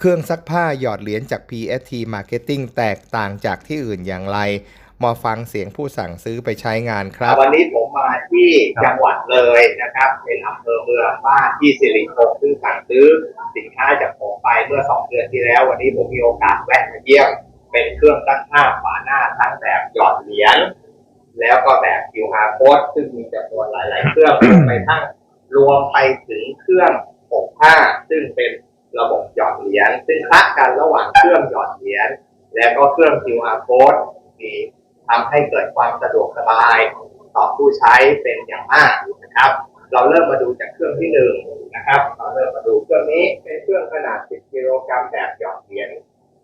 เครื่องซักผ้าหยอดเหรียญจาก PST Marketing แตกต่างจากที่อื่นอย่างไร มาฟังเสียงผู้สั่งซื้อไปใช้งานครับ วันนี้ผมมาที่จังหวัดเลยนะครับ เป็นอำเภอเมืองบ้านที่สิริพงษ์ซึ่งสั่งซื้อสินค้าจากผมไปเมื่อสองเดือนที่แล้ว วันนี้ผมมีโอกาสแวะมาเยี่ยมเป็นเครื่องซักผ้าฝาหน้าทั้งแบบหยอดเหรียญแล้วก็แบบ QR code ซึ่งมีจำนวนหลาย ๆ เครื่องไปทั้งรวมไปถึงเครื่องอบผ้าซึ่งเป็น ระบบหยอดเหรียญซึ่งคละกันระหว่างเครื่องหยอดเหรียญและก็เครื่อง QR code มีทำให้เกิดความสะดวกสบายต่อผู้ใช้เป็นอย่างมากนะครับ เราเริ่มมาดูจากเครื่องที่หนึ่งนะครับ เราเริ่มมาดูเครื่องนี้เป็นเครื่องขนาด 10 กิโลกรัมแบบหยอดเหรียญ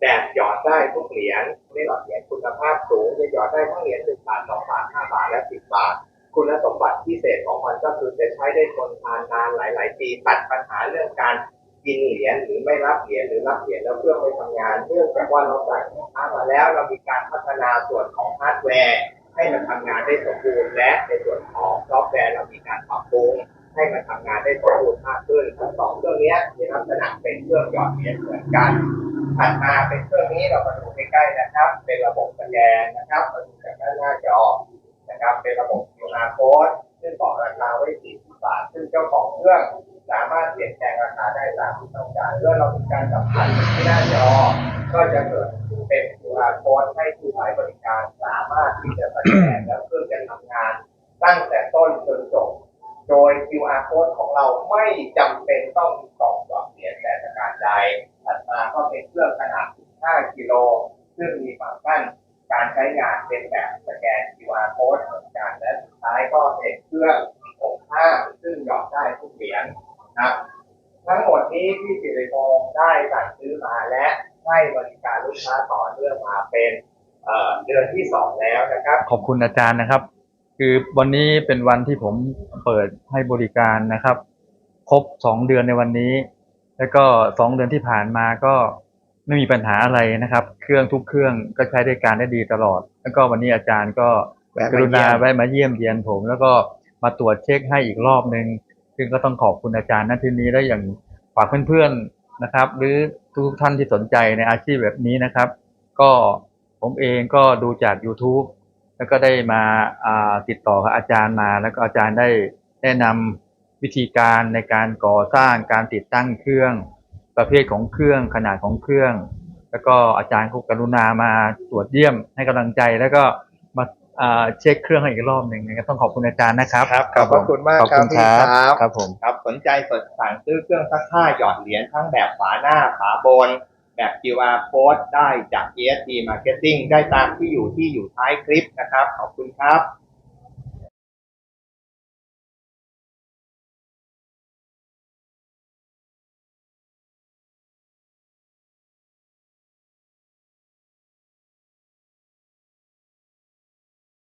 แบบหยอดได้ทุกเหรียญไม่หยอดเหรียญคุณภาพสูงจะหยอดได้ทั้งเหรียญ1บาท2บาท5บาทและ 10 บาท คุณสมบัติพิเศษของมันก็คือจะใช้ได้ทนทานนานหลาย ๆ ปีตัดปัญหาเรื่องการ กินเหรียญหรือไม่รับเหรียญหรือรับเหรียญแล้วเครื่อไม่ทำงานเนื่องจากว่าเราสั่งสินค้ามาแล้วเรามีการพัฒนาส่วนของฮาร์ดแวร์ให้มันทำงานได้สมบูรณ์และในส่วนของซอฟต์แวร์เรามีการปรับปรุงให้มันทำงานได้สมบูรณ์มากขึ้นทั้งสองเครื่องนี้มีลักษณะเป็นเครื่องหยอดเหรียญเหมือนกันถัดมาเป็นเครื่องนี้เรามาดูใกล้ๆนะครับ เป็นระบบสแกนนะครับมาดูจากด้านหน้าจอนะครับเป็นระบบ QR code ซึ่งบอกราคาไว้40บาทซึ่งเจ้าของเครื่อง สามารถเปลี่ยนแปลงราคาได้ตามที่ต้องการเมื่อเรามีการสัมผัสที่หน้าจอ ก็จะเกิดเป็น QR code ให้ผู้ใช้บริการสามารถที่จะสแกนแล้วเครื่องจะทำงาน ตั้งแต่ต้นจนจบ โดย QR code ของเราไม่จำเป็นต้องมีกล่องหยอดเหรียญแต่ประการใดถัดมาก็เป็นเครื่องขนาด 5 กิโล ซึ่งมีฟังก์ชันการใช้งานเป็นแบบสแกน QR code เหมือนกันและสุดท้ายก็เป็นเครื่องอบผ้าซึ่งหยอดได้ทุกเหรียญ นะครับ ทั้งหมดนี้ที่สิริพงษ์ได้สั่งซื้อมาและให้บริการลูกค้าต่อเนื่องมาเป็นเอ่อเดือนที่สองแล้วนะครับ ขอบคุณอาจารย์นะครับ คือวันนี้เป็นวันที่ผมเปิดให้บริการนะครับ ครบสองเดือนในวันนี้ แล้วก็สองเดือนที่ผ่านมาก็ไม่มีปัญหาอะไรนะครับ เครื่องทุกเครื่องก็ใช้ได้การได้ดีตลอด แล้วก็วันนี้อาจารย์ก็แวะกมาเยี่ยมรุณาแวะมาเยี่ยมเยียนผม แล้วก็มาตรวจเช็คให้อีกรอบหนึ่ง ซึ่งก็ต้องขอบคุณอาจารย์ณที่นี้และอย่างฝากเพื่อนๆนะครับ หรือทุกท่านที่สนใจในอาชีพแบบนี้นะครับ ก็ผมเองก็ดูจาก YouTube แล้วก็ได้มาาติดต่อกับอาจารย์มา แล้วก็อาจารย์ได้แนะนำวิธีการในการก่อสร้างการติดตั้งเครื่องประเภทของเครื่องขนาดของเครื่อง แล้วก็อาจารย์ก็กรุณามาตรวจเยี่ยมให้กำลังใจแล้วก็ เช็คเครื่องให้อีกรอบหนึ่งนะครับต้องขอบคุณอาจารย์นะครับครับขอบพระคุณมากขอบคุณคครัรับบพี่ครับครับผมครับสนใจสดสั่งซื้อเครื่องซักผ้าหยอดเหรียญทั้งแบบฝาหน้าฝาบน แบบ QR code ได้จาก ESP Marketing ได้ตามที่อยู่ที่อยู่ท้ายคลิปนะครับ ขอบคุณครับ